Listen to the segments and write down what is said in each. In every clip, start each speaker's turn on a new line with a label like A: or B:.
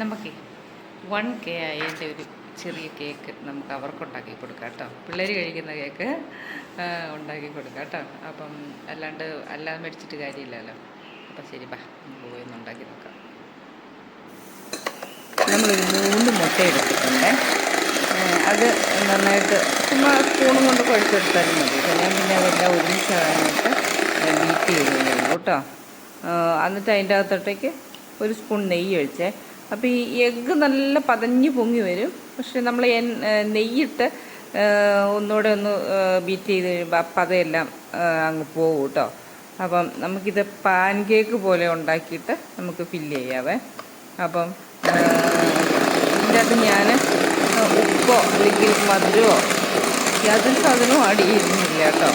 A: നമുക്ക് one K ആയതിന്റെ ഒരു ചെറിയ കേക്ക് നമുക്ക് അവർക്ക് ഉണ്ടാക്കി കൊടുക്കാം കേട്ടോ. പിള്ളേർ കഴിക്കുന്ന കേക്ക് ഉണ്ടാക്കി കൊടുക്കാം കേട്ടോ. അപ്പം അല്ലാണ്ട് അല്ലാതെ മേടിച്ചിട്ട് കാര്യമില്ലല്ലോ. അപ്പം ശരി ബാ. നമുക്ക് പോയി ഒന്ന് ഉണ്ടാക്കി നോക്കാം. നമ്മളൊരു മൂന്ന് മുട്ട എടുത്തിട്ടുണ്ട്. അത് നന്നായിട്ട് ചുമ്മാ സ്പൂണും കൊണ്ട് കുഴച്ചെടുത്താലും മതി. ഞാൻ പിന്നെ അതെല്ലാം ഒരുമിച്ചാകാനായിട്ട് ബീറ്റ് ചെയ്യുന്നുള്ളൂ കേട്ടോ. എന്നിട്ട് അതിന്റെ അകത്തോട്ടേക്ക് ഒരു സ്പൂൺ നെയ്യ് ഒഴിച്ചേ. അപ്പോൾ ഈ എഗ്ഗ് നല്ല പതഞ്ഞ് പൊങ്ങി വരും. പക്ഷെ നമ്മൾ നെയ്യിട്ട് ഒന്നുകൂടെ ഒന്ന് ബീറ്റ് ചെയ്ത് കഴിയുമ്പോൾ അപ്പം അങ്ങ് പോകും കേട്ടോ അപ്പം നമുക്കിത് പാൻ കേക്ക് പോലെ ഉണ്ടാക്കിയിട്ട് നമുക്ക് ഫില്ല് ചെയ്യാവേ. അപ്പം ഇതിന്റെ അകത്ത് ഞാൻ ഉപ്പോ അല്ലെങ്കിൽ മധുരമോ യാതൊരു സാധനവും ആഡ് ചെയ്യുന്നില്ല കേട്ടോ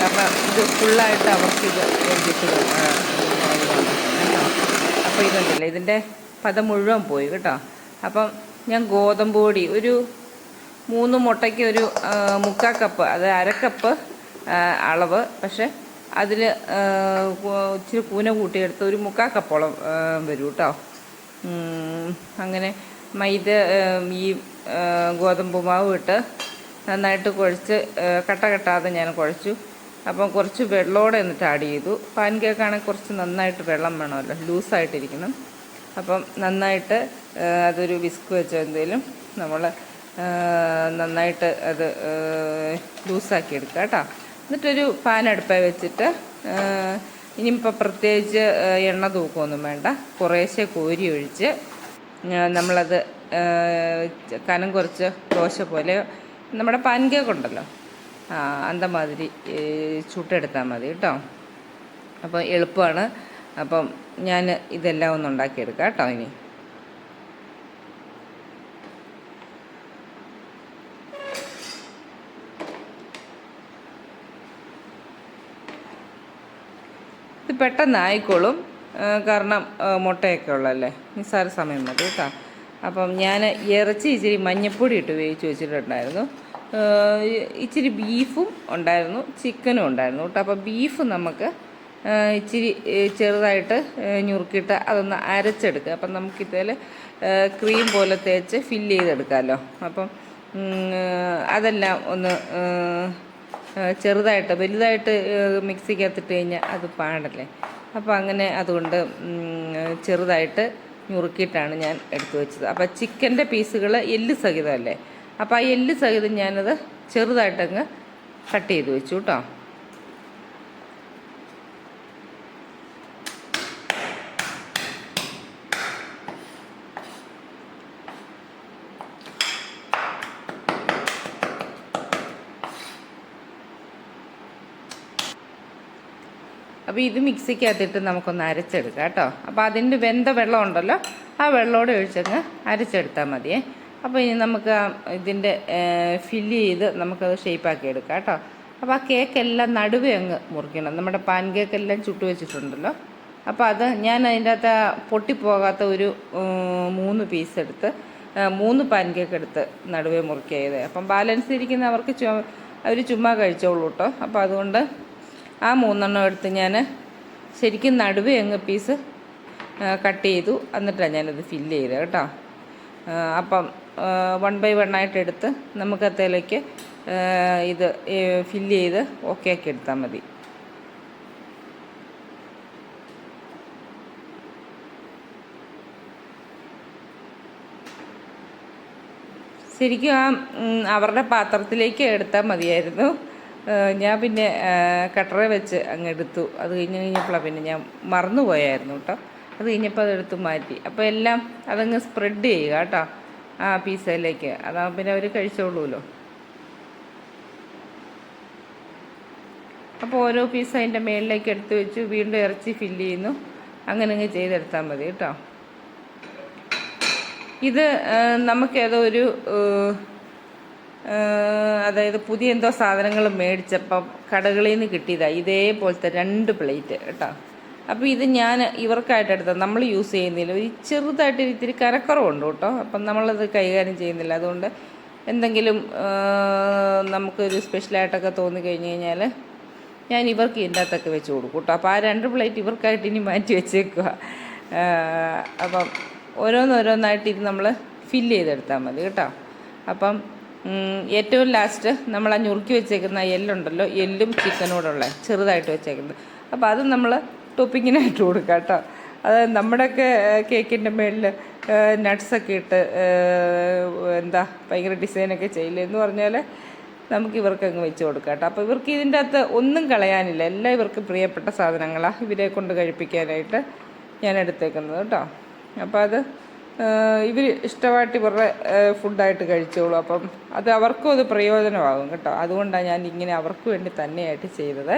A: കാരണം ഇത് ഫുള്ളായിട്ട് അവർക്കിത് വേണ്ടിയിട്ട് അപ്പോൾ ഇതുണ്ടല്ലോ ഇതിന്റെ പദം മുഴുവൻ പോയി കേട്ടോ. അപ്പം ഞാൻ ഗോതമ്പ് പൊടി ഒരു മൂന്ന് മുട്ടയ്ക്ക് ഒരു മുക്കാൽ കപ്പ് അത് അരക്കപ്പ് അളവ്. പക്ഷെ അതിൽ ഇച്ചിരി കൂന കൂട്ടിയെടുത്ത് ഒരു മുക്കാൽ കപ്പോളം വരും കേട്ടോ അങ്ങനെ മൈദ ഈ ഗോതമ്പ് മാവ് ഇട്ട് നന്നായിട്ട് കുഴച്ച് കട്ട കെട്ടാതെ ഞാൻ കുഴച്ചു. അപ്പം കുറച്ച് വെള്ളമോടെ എന്നിട്ട് ആഡ് ചെയ്തു. പാൻ കേക്കാണെങ്കിൽ കുറച്ച് നന്നായിട്ട് വെള്ളം വേണമല്ലോ ലൂസായിട്ടിരിക്കണം. അപ്പം നന്നായിട്ട് അതൊരു വിസ്ക് വെച്ചോ എന്തെങ്കിലും നമ്മൾ നന്നായിട്ട് അത് ലൂസാക്കി എടുക്കുക കേട്ടോ എന്നിട്ടൊരു പാൻ അടുപ്പായി വെച്ചിട്ട് ഇനിയിപ്പോൾ പ്രത്യേകിച്ച് എണ്ണ തൂക്കമൊന്നും വേണ്ട. കുറേശ്ശെ കോരി ഒഴിച്ച് നമ്മളത് കനം കുറച്ച് ദോശ പോലെ നമ്മുടെ പാൻ കേക്ക് ഉണ്ടല്ലോ. അന്തമാതിരി ചുട്ടെടുത്താൽ മതി കേട്ടോ അപ്പോൾ എളുപ്പമാണ് അപ്പം ഞാൻ ഇതെല്ലാം ഒന്ന് ഉണ്ടാക്കിയെടുക്കാം കേട്ടോ ഇനി. ഇത് പെട്ടെന്ന് ആയിക്കോളും കാരണം മുട്ടയൊക്കെ ഉള്ളല്ലേ നിസ്സാര സമയം മതി കേട്ടോ. അപ്പം ഞാൻ ഇറച്ചി ഇച്ചിരി മഞ്ഞപ്പൊടി ഇട്ട് വേവിച്ച് വെച്ചിട്ടുണ്ടായിരുന്നു. ഇച്ചിരി ബീഫും ഉണ്ടായിരുന്നു ചിക്കനും ഉണ്ടായിരുന്നു കേട്ടോ. അപ്പം ബീഫ് നമുക്ക് ഇച്ചിരി ചെറുതായിട്ട് ഞുറുക്കിയിട്ട് അതൊന്ന് അരച്ചെടുക്കുക. അപ്പം നമുക്കിതിൽ ക്രീം പോലെ തേച്ച് ഫില്ല് ചെയ്തെടുക്കാമല്ലോ അപ്പം അതെല്ലാം ഒന്ന് ചെറുതായിട്ട് വലുതായിട്ട് മിക്സിക്കകത്തിട്ട് കഴിഞ്ഞാൽ അത് പാടല്ലേ. അപ്പോൾ അങ്ങനെ അതുകൊണ്ട് ചെറുതായിട്ട് ഞുറുക്കിയിട്ടാണ് ഞാൻ എടുത്തു വെച്ചത്. അപ്പോൾ ചിക്കന്റെ പീസുകൾ എല്ല് സഹിതമല്ലേ? അപ്പോൾ ആ എല്ല് സഹിതം ഞാനത് ചെറുതായിട്ടങ്ങ് കട്ട് ചെയ്ത് വെച്ചു കേട്ടോ. അപ്പോൾ ഇത് മിക്സിക്കകത്തിട്ട് നമുക്കൊന്ന് അരച്ചെടുക്കാം കേട്ടോ. അപ്പോൾ അതിന്റെ വെന്ത വെള്ളം ഉണ്ടല്ലോ ആ വെള്ളത്തോടെ ഒഴിച്ചങ്ങ് അരച്ചെടുത്താൽ മതിയേ. അപ്പോൾ ഇനി നമുക്ക് ഇതിന്റെ ഫില്ല് ചെയ്ത് നമുക്കത് ഷേപ്പാക്കി എടുക്കാം കേട്ടോ. അപ്പോൾ ആ കേക്കെല്ലാം നടുവേ അങ്ങ് മുറിക്കണം. നമ്മുടെ പാൻ കേക്കെല്ലാം ചുട്ടു വെച്ചിട്ടുണ്ടല്ലോ. അപ്പോൾ അത് ഞാൻ അതിന്റെ അകത്ത് പൊട്ടിപ്പോകാത്ത ഒരു മൂന്ന് പീസ് എടുത്ത് മൂന്ന് പാൻ കേക്ക് എടുത്ത് നടുവേ മുറിക്കുക അപ്പം ബാലൻസ് ഇരിക്കുന്നവർക്ക് ചു അവർ ചുമ്മാ കഴിച്ചോളൂ കേട്ടോ. അപ്പോൾ അതുകൊണ്ട് ആ മൂന്നെണ്ണം എടുത്ത് ഞാൻ ശരിക്കും നടുവ് എങ്ങ് പീസ് കട്ട് ചെയ്തു. എന്നിട്ടാണ് ഞാനത് ഫില്ല് ചെയ്തത് കേട്ടോ. അപ്പം വൺ ബൈ വൺ ആയിട്ട് എടുത്ത് നമുക്ക് അത്തേലേക്ക് ഇത് ഫില്ല് ചെയ്ത് ഓക്കെ ആക്കി എടുത്താൽ മതി. ശരിക്കും ആ അവരുടെ പാത്രത്തിലേക്ക് എടുത്താൽ മതിയായിരുന്നു. ഞാൻ പിന്നെ കട്ടറ വെച്ച് അങ്ങ് എടുത്തു. അത് കഴിഞ്ഞ് കഴിഞ്ഞപ്പോഴാണ് പിന്നെ ഞാൻ മറന്നു പോയായിരുന്നു കേട്ടോ. അത് കഴിഞ്ഞപ്പോൾ അതെടുത്ത് മാറ്റി. അപ്പോൾ എല്ലാം അതങ്ങ് സ്പ്രെഡ് ചെയ്യുക കേട്ടോ ആ പീസയിലേക്ക് അതാ പിന്നെ അവർ കഴിച്ചോളൂല്ലോ. അപ്പോൾ ഓരോ പീസ് അതിന്റെ മേളിലേക്ക് എടുത്ത് വെച്ചു. വീണ്ടും ഇറച്ചി ഫില്ല് ചെയ്യുന്നു. അങ്ങനെ അങ്ങ് ചെയ്തെടുത്താൽ മതി കേട്ടോ. ഇത് നമുക്കേതോ ഒരു അതായത് പുതിയ എന്തോ സാധനങ്ങൾ മേടിച്ചപ്പം കടകളിൽ നിന്ന് കിട്ടിയതാണ് ഇതേപോലത്തെ രണ്ട് പ്ലേറ്റ് കേട്ടോ. അപ്പോൾ ഇത് ഞാൻ ഇവർക്കായിട്ട് എടുത്തത്. നമ്മൾ യൂസ് ചെയ്യുന്നില്ല. ഒരു ചെറുതായിട്ട് ഇത്തിരി കരക്കുറവുണ്ട് കേട്ടോ. അപ്പം നമ്മളത് കൈകാര്യം ചെയ്യുന്നില്ല. അതുകൊണ്ട് എന്തെങ്കിലും നമുക്കൊരു സ്പെഷ്യലായിട്ടൊക്കെ തോന്നി കഴിഞ്ഞ് കഴിഞ്ഞാൽ ഞാൻ ഇവർക്ക് ഇതിന്റെ അകത്തൊക്കെ വെച്ച് കൊടുക്കും കേട്ടോ. അപ്പോൾ ആ രണ്ട് പ്ലേറ്റ് ഇവർക്കായിട്ട് ഇനി മാറ്റി വെച്ചേക്കുക അപ്പം ഓരോന്നോരോന്നായിട്ട് ഇത് നമ്മൾ ഫില്ല് ചെയ്തെടുത്താൽ മതി കേട്ടോ. അപ്പം ഏറ്റവും ലാസ്റ്റ് നമ്മൾ ആ ഞുറുക്കി വെച്ചേക്കുന്ന എല്ലുണ്ടല്ലോ എല്ലും ചിക്കനോടുള്ള ചെറുതായിട്ട് വെച്ചേക്കുന്നത്. അപ്പോൾ അത് നമ്മൾ ടോപ്പിങ്ങിനായിട്ട് കൊടുക്കുക കേട്ടോ. അത് നമ്മുടെയൊക്കെ കേക്കിന്റെ മേളിൽ നട്ട്സൊക്കെ ഇട്ട് എന്താ ഭയങ്കര ഡിസൈനൊക്കെ ചെയ്യില്ല എന്ന് പറഞ്ഞാൽ നമുക്ക് ഇവർക്ക് അങ്ങ് വെച്ച് കൊടുക്കാം കേട്ടോ. അപ്പോൾ ഇവർക്ക് ഇതിന്റെ അകത്ത് ഒന്നും കളയാനില്ല. എല്ലാം ഇവർക്ക് പ്രിയപ്പെട്ട സാധനങ്ങളാണ് ഇവരെ കൊണ്ട് കഴിപ്പിക്കാനായിട്ട് ഞാൻ എടുത്തേക്കുന്നത് കേട്ടോ. അപ്പോൾ അത് ഇവർ ഇഷ്ടമായിട്ട് ഇവരുടെ ഫുഡായിട്ട് കഴിച്ചോളൂ. അപ്പം അത് അവർക്കും അത് പ്രയോജനമാകും കേട്ടോ. അതുകൊണ്ടാണ് ഞാൻ ഇങ്ങനെ അവർക്ക് വേണ്ടി തന്നെയായിട്ട് ചെയ്തത്.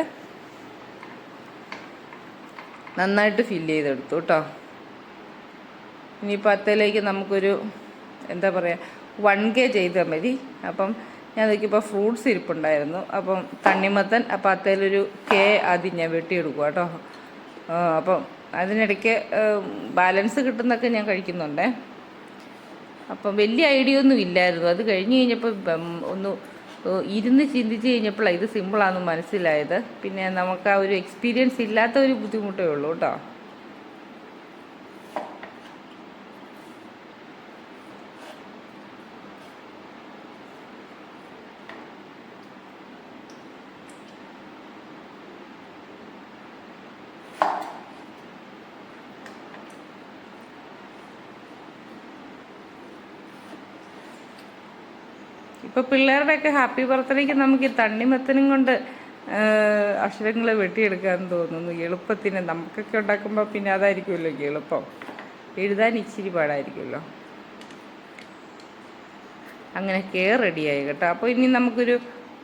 A: നന്നായിട്ട് ഫില്ല് ചെയ്തെടുത്തു കേട്ടോ. ഇനിയിപ്പോൾ അത്തയിലേക്ക് നമുക്കൊരു എന്താ പറയുക വൺ കെ ചെയ്താൽ മതി. അപ്പം ഞാൻ നോക്കിയപ്പോൾ ഫ്രൂട്ട്സ് ഇരിപ്പുണ്ടായിരുന്നു. അപ്പം തണ്ണിമത്തൻ അപ്പം അത്തയിലൊരു കെ ആദ്യം ഞാൻ വെട്ടിയെടുക്കുക കേട്ടോ. അപ്പം അതിനിടയ്ക്ക് ബാലൻസ് കിട്ടുന്നൊക്കെ ഞാൻ കഴിക്കുന്നുണ്ടേ. അപ്പം വലിയ ഐഡിയ ഒന്നും ഇല്ലായിരുന്നു. അത് കഴിഞ്ഞ് കഴിഞ്ഞപ്പോൾ ഒന്ന് ഇരുന്ന് ചിന്തിച്ച് കഴിഞ്ഞപ്പോഴാണ് ഇത് സിമ്പിളാണെന്ന് മനസ്സിലായത്. പിന്നെ നമുക്ക് ആ ഒരു എക്സ്പീരിയൻസ് ഇല്ലാത്ത ഒരു ബുദ്ധിമുട്ടേ ഉള്ളൂ കേട്ടോ. ഇപ്പൊ പിള്ളേരുടെയൊക്കെ ഹാപ്പി ബർത്ത്ഡേക്ക് നമുക്ക് ഈ തണ്ണിമത്തനും കൊണ്ട് അക്ഷരങ്ങൾ വെട്ടിയെടുക്കാൻ തോന്നുന്നു. എളുപ്പത്തിന് നമുക്കൊക്കെ ഉണ്ടാക്കുമ്പോൾ പിന്നെ അതായിരിക്കുമല്ലോ എളുപ്പം. എഴുതാൻ ഇച്ചിരി പാടായിരിക്കുമല്ലോ. അങ്ങനെ കെയർ റെഡിയായി കേട്ടോ. അപ്പോൾ ഇനി നമുക്കൊരു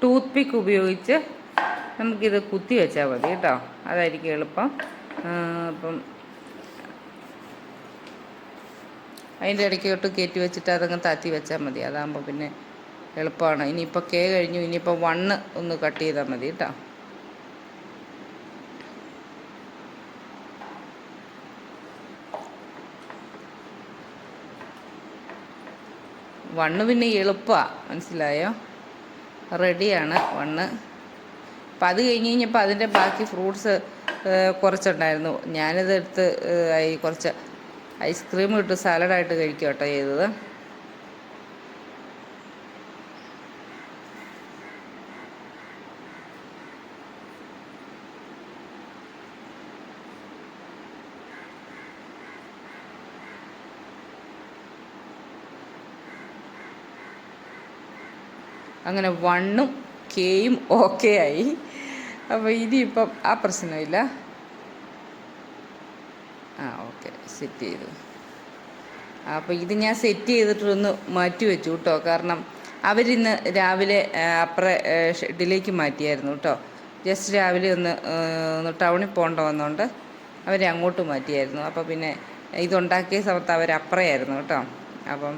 A: ടൂത്ത് പിക്ക് ഉപയോഗിച്ച് നമുക്കിത് കുത്തി വെച്ചാൽ മതി കേട്ടോ. അതായിരിക്കും എളുപ്പം. അപ്പം അതിന്റെ ഇടയ്ക്കോട്ട് കയറ്റി വെച്ചിട്ട് അതങ്ങ് താത്തി വെച്ചാൽ മതി. അതാകുമ്പോൾ പിന്നെ എളുപ്പമാണ് ഇനിയിപ്പോൾ കെ കഴിഞ്ഞു ഇനിയിപ്പോൾ വണ്ണ് ഒന്ന് കട്ട് ചെയ്താൽ മതി കേട്ടോ വണ്ണ് പിന്നെ എളുപ്പമാണ് മനസ്സിലായോ? റെഡിയാണ് വണ്ണ്. അപ്പം അത് കഴിഞ്ഞ് കഴിഞ്ഞപ്പോൾ അതിന്റെ ബാക്കി ഫ്രൂട്ട്സ് കുറച്ചുണ്ടായിരുന്നു. ഞാനിത് എടുത്ത് കുറച്ച് ഐസ്ക്രീം ഇട്ട് സാലഡായിട്ട് കഴിക്കുക കേട്ടോ ചെയ്തത്. അങ്ങനെ വണ്ണും കെയും ഓക്കെ ആയി. അപ്പോൾ ഇനിയിപ്പം ആ പ്രശ്നമില്ല. ആ ഓക്കെ. സെറ്റ് ചെയ്തു. അപ്പോൾ ഇത് ഞാൻ സെറ്റ് ചെയ്തിട്ടൊന്ന് മാറ്റി വെച്ചു കേട്ടോ. കാരണം അവരിന്ന് രാവിലെ അപ്പുറ ഷെഡിലേക്ക് മാറ്റിയായിരുന്നു കേട്ടോ. ജസ്റ്റ് രാവിലെ ഒന്ന് ഒന്ന് ടൗണിൽ പോകേണ്ട വന്നുകൊണ്ട് അവരെ അങ്ങോട്ട് മാറ്റിയായിരുന്നു. അപ്പോൾ പിന്നെ ഇതുണ്ടാക്കിയ സമയത്ത് അവരപ്പുറയായിരുന്നു കേട്ടോ. അപ്പം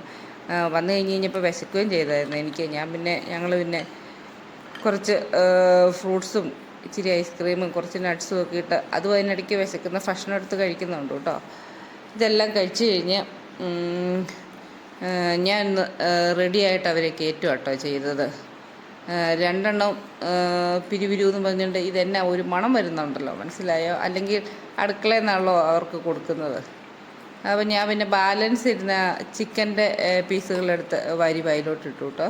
A: വന്നു കഴിഞ്ഞ് കഴിഞ്ഞപ്പോൾ വിശക്കുകയും ചെയ്തായിരുന്നു എനിക്ക്. ഞാൻ പിന്നെ ഞങ്ങൾ പിന്നെ കുറച്ച് ഫ്രൂട്ട്സും ഇച്ചിരി ഐസ്ക്രീമും കുറച്ച് നട്ട്സും ഒക്കെ ഇട്ട് അതും അതിനിടയ്ക്ക് വിശക്കുന്ന ഭക്ഷണം എടുത്ത് കഴിക്കുന്നുണ്ട് കേട്ടോ. ഇതെല്ലാം കഴിച്ചു കഴിഞ്ഞ് ഞാൻ റെഡിയായിട്ട് അവരെ കയറ്റുക കേട്ടോ ചെയ്തത്. രണ്ടെണ്ണം പിരിവിരുവെന്ന് പറഞ്ഞിട്ടുണ്ട് ഇതെന്നാ ഒരു മണം വരുന്നുണ്ടല്ലോ മനസ്സിലായോ? അല്ലെങ്കിൽ അടുക്കളയിൽ നിന്നാണല്ലോ അവർക്ക് കൊടുക്കുന്നത്. അപ്പോൾ ഞാൻ പിന്നെ ബാലൻസ് ഇരുന്ന ചിക്കന്റെ പീസുകളെടുത്ത് വാരി വയലോട്ട് ഇട്ടു കേട്ടോ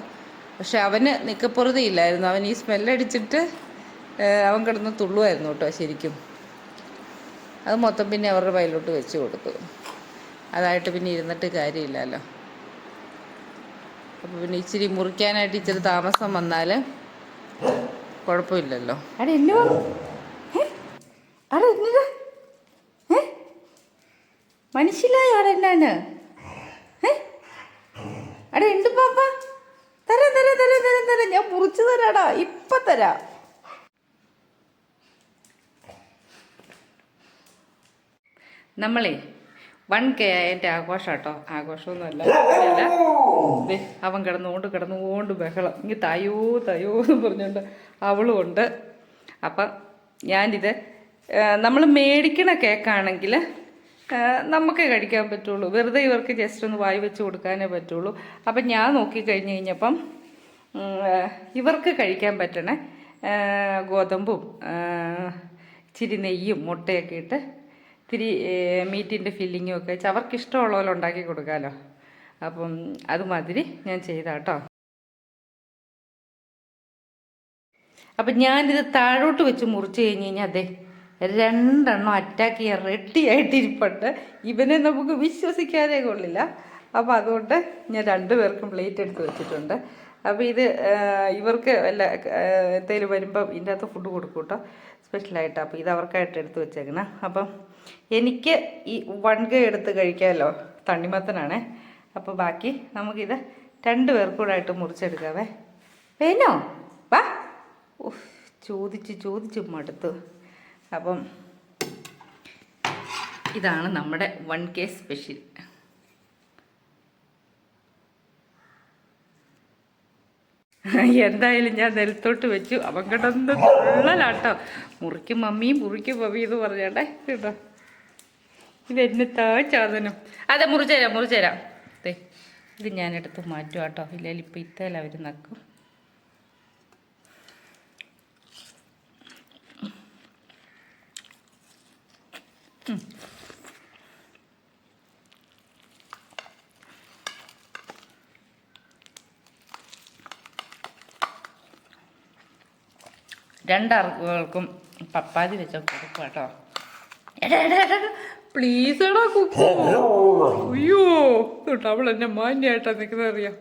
A: പക്ഷെ അവന് നിക്കപ്പുറതയില്ലായിരുന്നു അവൻ ഈ സ്മെല്ലടിച്ചിട്ട് അവൻ കിടന്ന് തുള്ളുമായിരുന്നു കേട്ടോ ശരിക്കും. അത് മൊത്തം പിന്നെ അവരുടെ വയലോട്ട് വെച്ച് കൊടുത്തു. അതായിട്ട് പിന്നെ ഇരുന്നിട്ട് കാര്യമില്ലല്ലോ. അപ്പോൾ പിന്നെ ഇച്ചിരി മുറിക്കാനായിട്ട് ഇച്ചിരി താമസം വന്നാൽ കുഴപ്പമില്ലല്ലോ. അടെ എന്നോ അടെ മനസ്സിലായോ അവിടെ എന്നാണ്? ഏ? ഉണ്ട് പാപ്പ. തരാം തരാം തരാം തരാം തരാം. ഞാൻ മുറിച്ചു തരാടാ. ഇപ്പൊ തരാ. നമ്മളേ വൺ കെ ആയതിന്റെ ആഘോഷം കേട്ടോ ആഘോഷമൊന്നുമല്ല അവൻ കിടന്നുകൊണ്ട് കിടന്നുകൊണ്ട് ബഹളം. ഇങ്ങനെ തയോ തയോ എന്ന് പറഞ്ഞുകൊണ്ട് അവളും ഉണ്ട്. അപ്പം ഞാനിത് നമ്മൾ മേടിക്കണ കേക്കാണെങ്കിൽ നമുക്ക് കഴിക്കാൻ പറ്റുള്ളൂ. വെറുതെ ഇവർക്ക് ജസ്റ്റ് ഒന്ന് വായി വെച്ച് കൊടുക്കാനേ പറ്റുള്ളൂ. അപ്പം ഞാൻ നോക്കിക്കഴിഞ്ഞ് കഴിഞ്ഞപ്പം ഉം, ഇവർക്ക് കഴിക്കാൻ പറ്റണേ ഗോതമ്പും ഇച്ചിരി നെയ്യും മുട്ടയൊക്കെ ഇട്ട് ഇത്തിരി മീറ്റിന്റെ ഫില്ലിങ്ങും ഒക്കെ വെച്ച് അവർക്ക് ഇഷ്ടമുള്ള പോലെ ഉണ്ടാക്കി കൊടുക്കാമല്ലോ അപ്പം അതുമാതിരി ഞാൻ ചെയ്താട്ടോ. അപ്പം ഞാനിത് താഴോട്ട് വെച്ച് മുറിച്ച് കഴിഞ്ഞ് കഴിഞ്ഞാൽ അതെ രണ്ടെണ്ണം അറ്റാക്ക് ചെയ്യാൻ റെഡി ആയിട്ടിരിപ്പുണ്ട്. ഇവനെ നമുക്ക് വിശ്വസിക്കാനേ കൊള്ളില്ല. അപ്പോൾ അതുകൊണ്ട് ഞാൻ രണ്ടു പേർക്കും പ്ലേറ്റ് എടുത്ത് വെച്ചിട്ടുണ്ട്. അപ്പോൾ ഇത് ഇവർക്ക് വല്ല എന്തെങ്കിലും വരുമ്പം ഇതിന്റെ അകത്ത് ഫുഡ് കൊടുക്കും കേട്ടോ സ്പെഷ്യലായിട്ട് അപ്പോൾ ഇത് അവർക്കായിട്ട് എടുത്ത് വെച്ചേക്കണം. അപ്പം എനിക്ക് ഈ വൺ കൈ എടുത്ത് കഴിക്കാമല്ലോ തണ്ണിമത്തനാണേ. അപ്പോൾ ബാക്കി നമുക്കിത് രണ്ട് പേർക്കൂടെ ആയിട്ട് മുറിച്ചെടുക്കാവേ. വേനോ വാ. ചോദിച്ച് ചോദിച്ച് മടുത്തു. അപ്പം ഇതാണ് നമ്മുടെ വൺ കെ സ്പെഷ്യൽ. എന്തായാലും ഞാൻ നിലത്തോട്ട് വെച്ചു. അവൻ കിടന്ന് തുള്ളലാട്ടോ. മുറിക്കും മമ്മി മുറിക്കും മമ്മി എന്ന് പറഞ്ഞാട്ടെ. കേട്ടോ ഇത് താ സാധനം അതെ മുറിച്ചുതരാം മുറിച്ചുതരാം ദേ ഇത് ഞാനെടുത്ത് മാറ്റുവാട്ടോ. ഇല്ലെങ്കിൽ ഇപ്പം ഇത്തേല അവർ നക്കും. രണ്ടാൾക്കും പപ്പാതി വെച്ച കൊടുക്കും കേട്ടോ. പ്ലീസ് എടാ കുക്കു. അയ്യോ അവൾ എന്നെ മാന്യായിട്ടാ നിൽക്കുന്നത് അറിയാം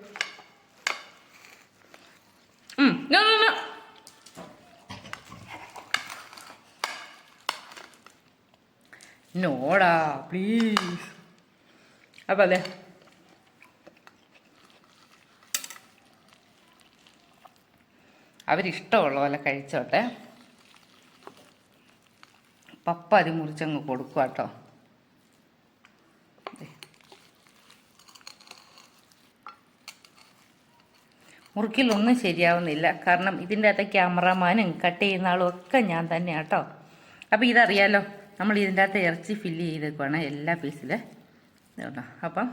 A: നോടാ പ്ലീസ് അപ്പം അതെ. അവരിഷ്ടമുള്ള പോലെ കഴിച്ചോട്ടെ. പപ്പ അത് മുറിച്ചങ്ങ് കൊടുക്കുക കേട്ടോ മുറുക്കിലൊന്നും ശരിയാവുന്നില്ല. കാരണം ഇതിന്റെ അകത്തെ ക്യാമറമാനും കട്ട് ചെയ്യുന്ന ആളും ഒക്കെ ഞാൻ തന്നെയാട്ടോ അപ്പോൾ ഇതറിയാലോ നമ്മൾ ഇതിന്റെ അകത്ത് ഇറച്ചി ഫില്ല് ചെയ്തേക്കുവാണ് എല്ലാ പീസിൽ കേട്ടോ അപ്പം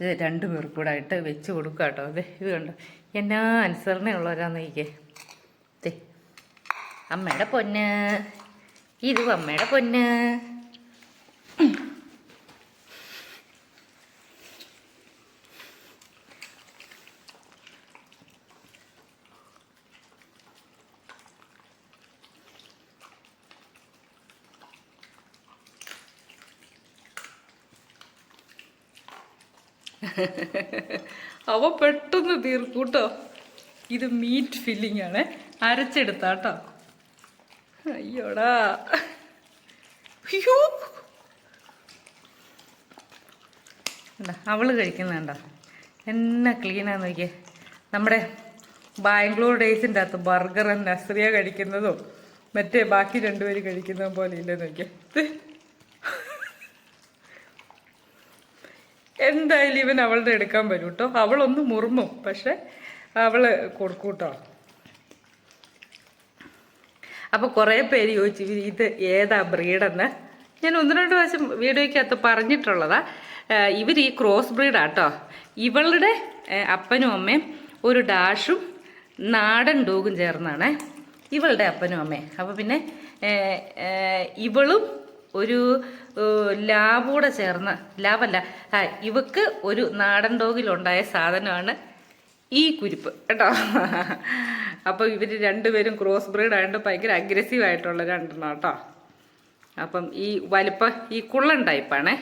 A: ഇത് രണ്ട് പേർ കൂടെ ആയിട്ട് വെച്ച് കൊടുക്കുക കേട്ടോ. അതെ ഇത് കണ്ടോ? എന്നാ അനുസരണയുള്ളവരാന്ന് നോക്കിക്കേ തേ അമ്മയുടെ പൊന്ന്. ഇതും അമ്മയുടെ പൊന്ന്. അവ പെട്ടെന്ന് തീർക്കൂട്ടോ ഇത് മീറ്റ് ഫില്ലിംഗ് ആണ്. അരച്ചെടുത്താട്ടോ അയ്യോടാ. അയ്യോ. അവൾ കഴിക്കുന്നുണ്ടോ എന്നാ ക്ലീനാന്ന് നോക്കിയേ. നമ്മുടെ ബാംഗ്ലൂർ ഡേയ്സിന്റെ അകത്ത് ബർഗർ നസ്രിയ കഴിക്കുന്നതും മറ്റേ ബാക്കി രണ്ടുപേര് കഴിക്കുന്നതും പോലെ ഇല്ലെന്ന് നോക്കിയേ ഇത് എന്തായാലും ഇവൻ അവളുടെ എടുക്കാൻ വരും കേട്ടോ. അവളൊന്ന് മുറുമും. പക്ഷെ അവൾ കൊടുക്കും കേട്ടോ അപ്പോൾ കുറേ പേര് ചോദിച്ചു "ഇത് ഏതാ ബ്രീഡെന്ന്? ഞാൻ ഒന്ന് രണ്ട് പ്രാവശ്യം വീഡിയോയ്ക്കകത്ത് പറഞ്ഞിട്ടുള്ളതാ. ഇവർ ഈ ക്രോസ് ബ്രീഡാ കേട്ടോ ഇവളുടെ അപ്പനും അമ്മയും ഒരു ഡാഷും നാടൻ ഡോഗും ചേർന്നാണ്. ഇവളുടെ അപ്പനും അമ്മയും. അപ്പോൾ പിന്നെ ഇവളും ഒരു ലാബൂടെ ചേർന്ന് ലാബല്ല ഇവക്ക് ഒരു നാടൻ ഡോഗിലുണ്ടായ സാധനമാണ് ഈ കുരിപ്പ് കേട്ടോ? അപ്പോൾ ഇവർ രണ്ടുപേരും ക്രോസ് ബ്രീഡ് ആയതുകൊണ്ട് ഭയങ്കര അഗ്രസീവ് ആയിട്ടുള്ള രണ്ടെണ്ണം കേട്ടോ? അപ്പം ഈ വലുപ്പം ഈ കുള്ളൻ ടൈപ്പാണേ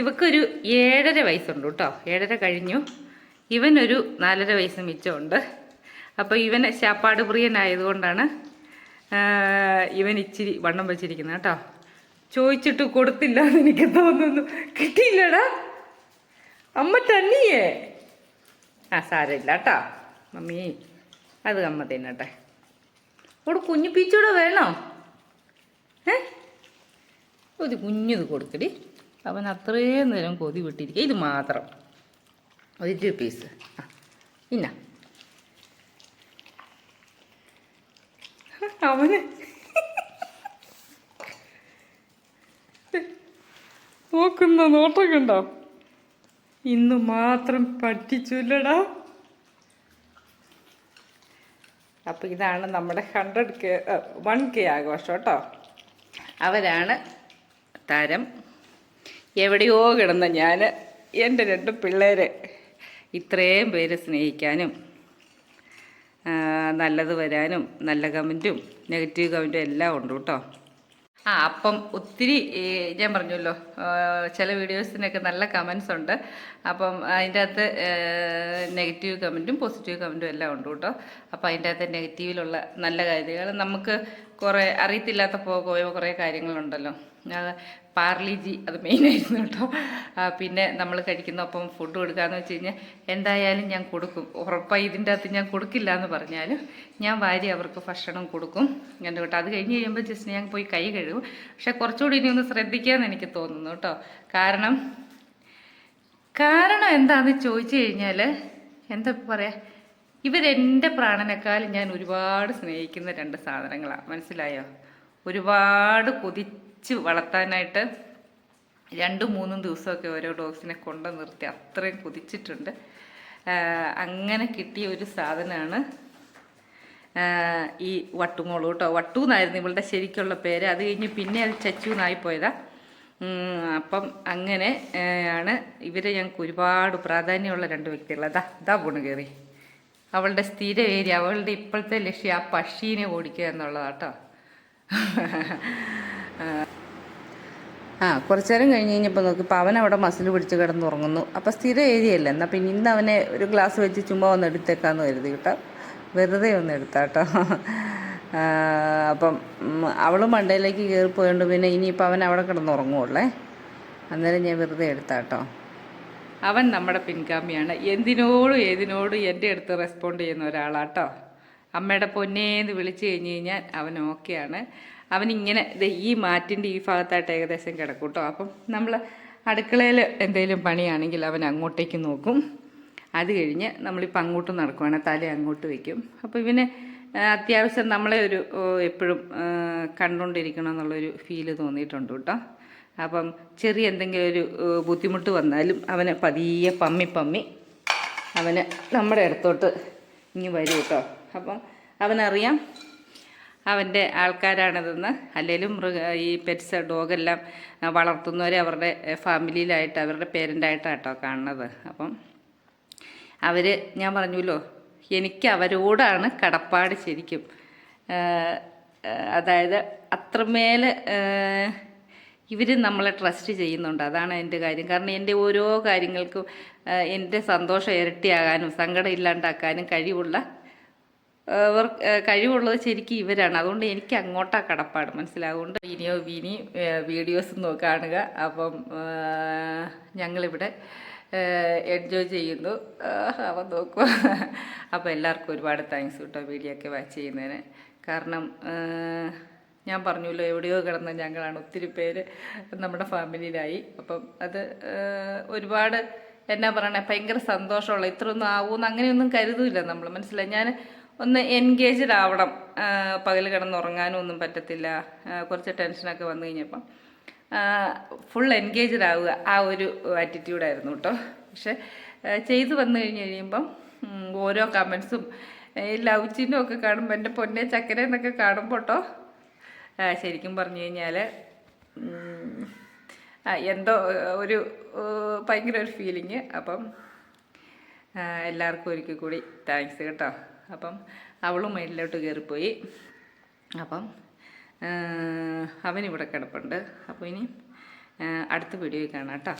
A: ഇവക്കൊരു ഏഴര വയസ്സുണ്ട് കേട്ടോ? ഏഴര കഴിഞ്ഞു. ഇവനൊരു നാലര വയസ്സ് മിച്ചമുണ്ട്. അപ്പോൾ ഇവന് ശാപ്പാട് പ്രിയനായതുകൊണ്ടാണ് ഇവൻ ഇച്ചിരി വണ്ണം വെച്ചിരിക്കുന്നത് കേട്ടോ? ചോദിച്ചിട്ട് കൊടുത്തില്ല എന്ന് എനിക്ക് തോന്നുന്നു. കിട്ടിയില്ലടാ. അമ്മ തന്നെയേ. ആ സാരമില്ല കേട്ടോ. മമ്മി അത് അമ്മ തിന്നട്ടെ. അവിടെ കുഞ്ഞു പീച്ചൂടെ വേണോ? ഏ? ഒരു കുഞ്ഞത് കൊടുക്കടി. അവൻ അത്രയും നേരം കൊതി വിട്ടിരിക്കുക. ഇത് മാത്രം. ഒരു പീസ്. ആ ഇന്ന. അവന് നോക്കുന്ന നോട്ടൊക്കെ ഉണ്ടോ ഇന്ന് മാത്രം പഠിച്ചില്ലടാ. അപ്പോൾ ഇതാണ് നമ്മുടെ ഹൺഡ്രഡ് കെ വൺ കെ ആഘോഷം കേട്ടോ. അവരാണ് താരം. എവിടെയോ കിടന്ന ഞാൻ എന്റെ രണ്ട് പിള്ളേരെ ഇത്രയും പേര് സ്നേഹിക്കാനും നല്ലത് വരാനും നല്ല കമന്റും നെഗറ്റീവ് കമന്റും എല്ലാം ഉണ്ട് കേട്ടോ. ആ അപ്പം ഒത്തിരി ഞാൻ പറഞ്ഞല്ലോ ചില വീഡിയോസിനൊക്കെ നല്ല കമൻസ് ഉണ്ട്. അപ്പം അതിന്റെ അകത്ത് നെഗറ്റീവ് കമന്റും പോസിറ്റീവ് കമന്റും എല്ലാം ഉണ്ട് കേട്ടോ. അപ്പം അതിന്റെ അകത്ത് നെഗറ്റീവിലുള്ള നല്ല കാര്യങ്ങൾ നമുക്ക് കുറേ അറിയത്തില്ലാത്തപ്പോൾ കുറേ കാര്യങ്ങളുണ്ടല്ലോ. പാർലിജി അത് മെയിനായിരുന്നു കേട്ടോ. പിന്നെ നമ്മൾ കഴിക്കുന്ന ഒപ്പം ഫുഡ് കൊടുക്കാന്ന് വെച്ച് കഴിഞ്ഞാൽ എന്തായാലും ഞാൻ കൊടുക്കും. ഉറപ്പായി ഇതിന്റെ അകത്ത് ഞാൻ കൊടുക്കില്ല എന്ന് പറഞ്ഞാലും ഞാൻ വാരി അവർക്ക് ഭക്ഷണം കൊടുക്കും. എന്റെ കേട്ടോ. അത് കഴിഞ്ഞ് കഴിയുമ്പോൾ ജസ്റ്റ് ഞാൻ പോയി കൈ കഴുകും. പക്ഷെ കുറച്ചുകൂടി ഇനി ഒന്ന് ശ്രദ്ധിക്കാമെന്ന് എനിക്ക് തോന്നുന്നു കേട്ടോ. കാരണം കാരണം എന്താണെന്ന് ചോദിച്ചു കഴിഞ്ഞാൽ എന്താ പറയുക ഇവരെന്റെ പ്രാണനേക്കാളും ഞാൻ ഒരുപാട് സ്നേഹിക്കുന്ന രണ്ട് സാധനങ്ങളാണ് മനസ്സിലായോ? ഒരുപാട് കൊതിച്ച് വളർത്താനായിട്ട് രണ്ടും മൂന്നും ദിവസമൊക്കെ ഓരോ ഡോഗ്സിനെ കൊണ്ട് നിർത്തി അത്രയും കൊതിച്ചിട്ടുണ്ട്. അങ്ങനെ കിട്ടിയ ഒരു സാധനമാണ് ഈ വട്ടുമോൾ കേട്ടോ. വട്ടു എന്നായിരുന്നു ഇവളുടെ ശരിക്കുള്ള പേര്. അത് കഴിഞ്ഞ് പിന്നെ അത് ചച്ചു എന്നായി പോയതാ. അപ്പം അങ്ങനെ ആണ് ഇവരെ ഞങ്ങൾക്ക് ഒരുപാട് പ്രാധാന്യമുള്ള രണ്ട് വ്യക്തികൾ അതാ ഇതാ പോണ് കയറി അവളുടെ സ്ഥിര ഏരിയ അവളുടെ ഇപ്പോഴത്തെ ലക്ഷ്യം ആ പക്ഷീനെ ഓടിക്കുക എന്നുള്ളതാട്ടോ ആ കുറച്ചു നേരം കഴിഞ്ഞ് കഴിഞ്ഞപ്പോൾ നോക്കി ഇപ്പോൾ അവൻ അവിടെ മസിൽ പിടിച്ച് കിടന്നുറങ്ങുന്നു. അപ്പോൾ സ്ഥിര ഏരിയ അല്ല എന്നാൽ പിന്നെ ഇന്ന് അവനെ ഒരു ഗ്ലാസ് വെച്ച് ചുമ്മാ ഒന്ന് എടുത്തേക്കാന്ന് കരുതി കേട്ടോ. വെറുതെ ഒന്ന് എടുത്താട്ടോ അപ്പം അവൾ മണ്ടയിലേക്ക് കയറി പോയോണ്ട് പിന്നെ ഇനിയിപ്പോൾ അവൻ അവിടെ കിടന്നുറങ്ങുള്ളേ അന്നേരം ഞാൻ വെറുതെ എടുത്താട്ടോ അവൻ നമ്മുടെ പിൻഗാമിയാണ്. എന്തിനോടും ഏതിനോടും എന്റെ അടുത്ത് റെസ്പോണ്ട് ചെയ്യുന്ന ഒരാളാട്ടോ അമ്മയുടെ പൊന്നേന്ന് വിളിച്ചു കഴിഞ്ഞ് കഴിഞ്ഞാൽ അവൻ ഓക്കെയാണ്. അവനിങ്ങനെ ഈ മാറ്റിന്റെ ഈ ഭാഗത്തായിട്ട് ഏകദേശം കിടക്കും കേട്ടോ അപ്പം നമ്മൾ അടുക്കളയിൽ എന്തെങ്കിലും പണിയാണെങ്കിൽ അവൻ അങ്ങോട്ടേക്ക് നോക്കും. അത് കഴിഞ്ഞ് നമ്മളിപ്പോൾ അങ്ങോട്ട് നടക്കുവാണ്. തല അങ്ങോട്ട് വയ്ക്കും. അപ്പോൾ ഇവന് അത്യാവശ്യം നമ്മളെ ഒരു എപ്പോഴും കണ്ടുകൊണ്ടിരിക്കണം എന്നുള്ളൊരു ഫീൽ തോന്നിയിട്ടുണ്ട് കേട്ടോ. അപ്പം ചെറിയ എന്തെങ്കിലും ഒരു ബുദ്ധിമുട്ട് വന്നാലും അവനെ പതിയെ പമ്മി പമ്മി അവന് നമ്മുടെ അടുത്തോട്ട് ഇങ്ങ് വരും കേട്ടോ. അപ്പം അവനറിയാം അവന്റെ ആൾക്കാരാണിതെന്ന്. അല്ലെങ്കിലും മൃഗ ഈ പെറ്റ്സ് ഡോഗെല്ലാം വളർത്തുന്നവരെ അവരുടെ ഫാമിലിയിലായിട്ട് അവരുടെ പേരന്റായിട്ടാട്ടോ കാണുന്നത്. അപ്പം അവർ ഞാൻ പറഞ്ഞല്ലോ എനിക്ക് അവരോടാണ് കടപ്പാട് ശരിക്കും. അതായത് അത്രമേൽ ഇവർ നമ്മളെ ട്രസ്റ്റ് ചെയ്യുന്നുണ്ട്. അതാണ് എന്റെ കാര്യം. കാരണം എന്റെ ഓരോ കാര്യങ്ങൾക്കും എന്റെ സന്തോഷം ഇരട്ടിയാകാനും സങ്കടം ഇല്ലാണ്ടാക്കാനും കഴിവുള്ള അവർ കഴിവുള്ളത് ശരിക്കും ഇവരാണ്. അതുകൊണ്ട് എനിക്ക് അങ്ങോട്ടാ കടപ്പാട്. മനസ്സിലാവുകൊണ്ട് ഇനിയോ ഇനി വീഡിയോസ് കാണുക. അപ്പം ഞങ്ങളിവിടെ എൻജോയ് ചെയ്യുന്നു. അവ നോക്കുക അപ്പോൾ എല്ലാവർക്കും ഒരുപാട് താങ്ക്സ് കേട്ടോ വീഡിയോ ഒക്കെ വാച്ച് ചെയ്യുന്നതിന്. കാരണം ഞാൻ പറഞ്ഞല്ലോ എവിടെയോ കിടന്ന ഞങ്ങളാണ്. ഒത്തിരി പേര് നമ്മുടെ ഫാമിലിയിലായി അപ്പം അത് ഒരുപാട് എന്നാ പറയണേ ഭയങ്കര സന്തോഷമുള്ള ഇത്രയൊന്നും ആവുമെന്ന് അങ്ങനെയൊന്നും കരുതൂല നമ്മൾ മനസ്സിലായി? ഞാൻ ഒന്ന് എൻഗേജ്ഡ് ആവണം. പകൽ കിടന്നുറങ്ങാനും ഒന്നും പറ്റത്തില്ല. കുറച്ച് ടെൻഷനൊക്കെ വന്നു കഴിഞ്ഞപ്പം ഫുൾ എൻഗേജ്ഡ് ആവുക. ആ ഒരു ആറ്റിറ്റ്യൂഡായിരുന്നു കേട്ടോ. പക്ഷെ ചെയ്തു വന്നു കഴിഞ്ഞ് കഴിയുമ്പം ഓരോ കമൻസും ലവ് ചിഹ്നം ഒക്കെ കാണുമ്പോൾ എന്റെ പൊന്നെ ചക്കര എന്നൊക്കെ കാണുമ്പോൾ കേട്ടോ ശരിക്കും പറഞ്ഞു കഴിഞ്ഞാൽ എന്തോ ഒരു ഭയങ്കര ഒരു ഫീലിങ് അപ്പം എല്ലാവർക്കും ഒരിക്കൽ കൂടി താങ്ക്സ് കേട്ടോ. അപ്പം അവളും മേലിലോട്ട് കയറിപ്പോയി. അപ്പം അവനിവിടെ കിടപ്പുണ്ട്. അപ്പോൾ ഇനി അടുത്ത വീഡിയോയിൽ കാണാം കേട്ടോ.